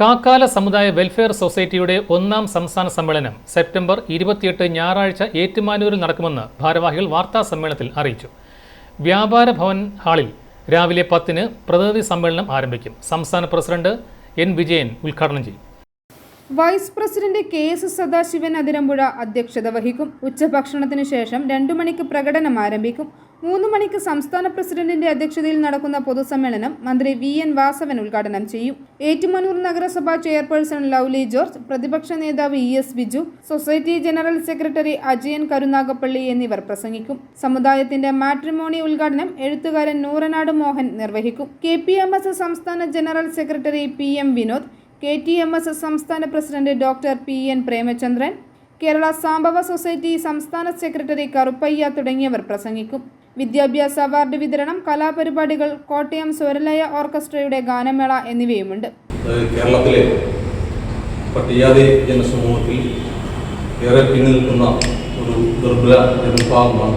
കാക്കാല സമുദായ വെൽഫെയർ സൊസൈറ്റിയുടെ ഒന്നാം സംസ്ഥാന സമ്മേളനം സെപ്റ്റംബർ ഇരുപത്തിയെട്ട് ഞായറാഴ്ച ഏറ്റുമാനൂരിൽ നടക്കുമെന്ന് ഭാരവാഹികൾ വാർത്താ സമ്മേളനത്തിൽ അറിയിച്ചു. വ്യാപാര ഭവൻ ഹാളിൽ രാവിലെ പത്തിന് പ്രതിനിധി സമ്മേളനം ആരംഭിക്കും. സംസ്ഥാന പ്രസിഡന്റ് എൻ വിജയൻ ഉദ്ഘാടനം ചെയ്യും. Vice president K S Sadasivan Athirampuzha അധ്യക്ഷത വഹിക്കും. ഉച്ചഭക്ഷണത്തിനു ശേഷം രണ്ടു മണിക്ക് പ്രകടനം ആരംഭിക്കും. മൂന്ന് മണിക്ക് സംസ്ഥാന പ്രസിഡന്റിന്റെ അധ്യക്ഷതയിൽ നടക്കുന്ന പൊതുസമ്മേളനം മന്ത്രി വി എൻ വാസവൻ ഉദ്ഘാടനം ചെയ്യും. ഏറ്റുമാനൂർ നഗരസഭാ ചെയർപേഴ്സൺ ലൗലി ജോർജ് പ്രതിപക്ഷ നേതാവ് E S Biju society general secretary Ajayan Karunagappally എന്നിവർ പ്രസംഗിക്കും. സമുദായത്തിന്റെ മാട്രിമോണി ഉദ്ഘാടനം എഴുത്തുകാരൻ നൂറനാട് മോഹൻ നിർവഹിക്കും. കെ പി എം എസ് സംസ്ഥാന general secretary P M Vinod K T M S സംസ്ഥാന president doctor P N Premachandran Kerala Sambava society സംസ്ഥാന സെക്രട്ടറി കറുപ്പയ്യ തുടങ്ങിയവർ പ്രസംഗിക്കും. വിദ്യാഭ്യാസ അവാർഡ് വിതരണം കലാപരിപാടികൾ കോട്ടയം സ്വരലയ ഓർക്കസ്ട്രയുടെ ഗാനമേള എന്നിവയുമുണ്ട്. കേരളത്തിലെ പട്ടികജാതി ജനസമൂഹത്തിൽ ഏറെ പിന്നിൽ നിൽക്കുന്ന ഒരു ദുർബല ജനവിഭാഗമാണ്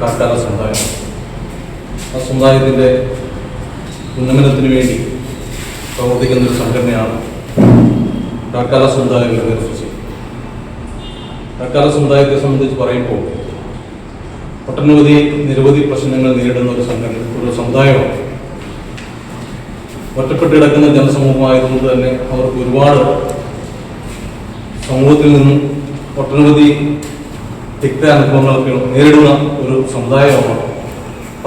കാട്ടാല സമുദായം. ആ സമുദായത്തിന്റെ ഉന്നമനത്തിന് വേണ്ടി പ്രവർത്തിക്കുന്ന ഒരു സംഘടനയാണ് കാക്കാല സമുദായ വെൽഫെയർ സൊസൈറ്റി കാക്കാല സമുദായത്തെ സംബന്ധിച്ച് പറയുമ്പോൾ ഒട്ടനവധി നിരവധി പ്രശ്നങ്ങൾ നേരിടുന്ന ഒരു സംഘടന ഒരു സമുദായമാണ്. ഒറ്റപ്പെട്ട് കിടക്കുന്ന ജനസമൂഹമായതുകൊണ്ട് തന്നെ അവർക്ക് ഒരുപാട് സമൂഹത്തിൽ നിന്നും ഒട്ടനവധി തിക്ത അനുഭവങ്ങളൊക്കെ നേരിടുന്ന ഒരു സമുദായമാണ്.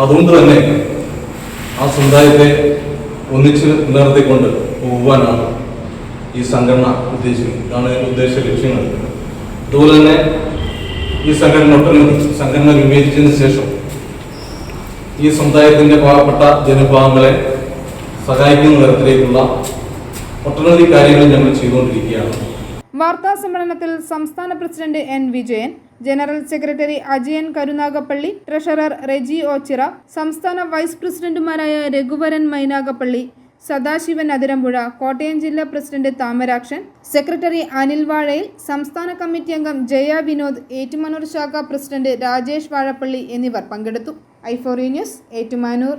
അതുകൊണ്ട് തന്നെ ആ സമുദായത്തെ ഒന്നിച്ച് നിലനിർത്തിക്കൊണ്ട് പോകുവാനാണ് ഈ സംഘടന ഉദ്ദേശിക്കുന്നത്. ഇതാണ് ഉദ്ദേശ ലക്ഷ്യങ്ങൾ. അതുപോലെ തന്നെ ഈ സംഘടന ഒട്ടനവധി സംഘടന രൂപീകരിച്ചതിന് ശേഷം ഈ സമുദായത്തിന്റെ പാവപ്പെട്ട ജനവിഭാഗങ്ങളെ സഹായിക്കുന്ന തരത്തിലേക്കുള്ള ഒട്ടനവധി കാര്യങ്ങൾ ഞങ്ങൾ ചെയ്തുകൊണ്ടിരിക്കുകയാണ്. വാർത്താ സമ്മേളനത്തിൽ സംസ്ഥാന president N Vijayan general secretary Ajayan Karunagappally treasurer Reji Ochira സംസ്ഥാന വൈസ് പ്രസിഡന്റുമാരായ രഘുവരൻ മൈനാഗപ്പള്ളി സദാശിവൻ അതിരമ്പുഴ കോട്ടയം ജില്ലാ പ്രസിഡന്റ് താമരാക്ഷൻ സെക്രട്ടറി അനിൽ വാഴയിൽ സംസ്ഥാന കമ്മിറ്റി അംഗം ജയ വിനോദ് ഏറ്റുമാനൂർ ശാഖ പ്രസിഡന്റ് രാജേഷ് വാഴപ്പള്ളി എന്നിവർ പങ്കെടുത്തു. ഐഫോറി ന്യൂസ് ഏറ്റുമാനൂർ.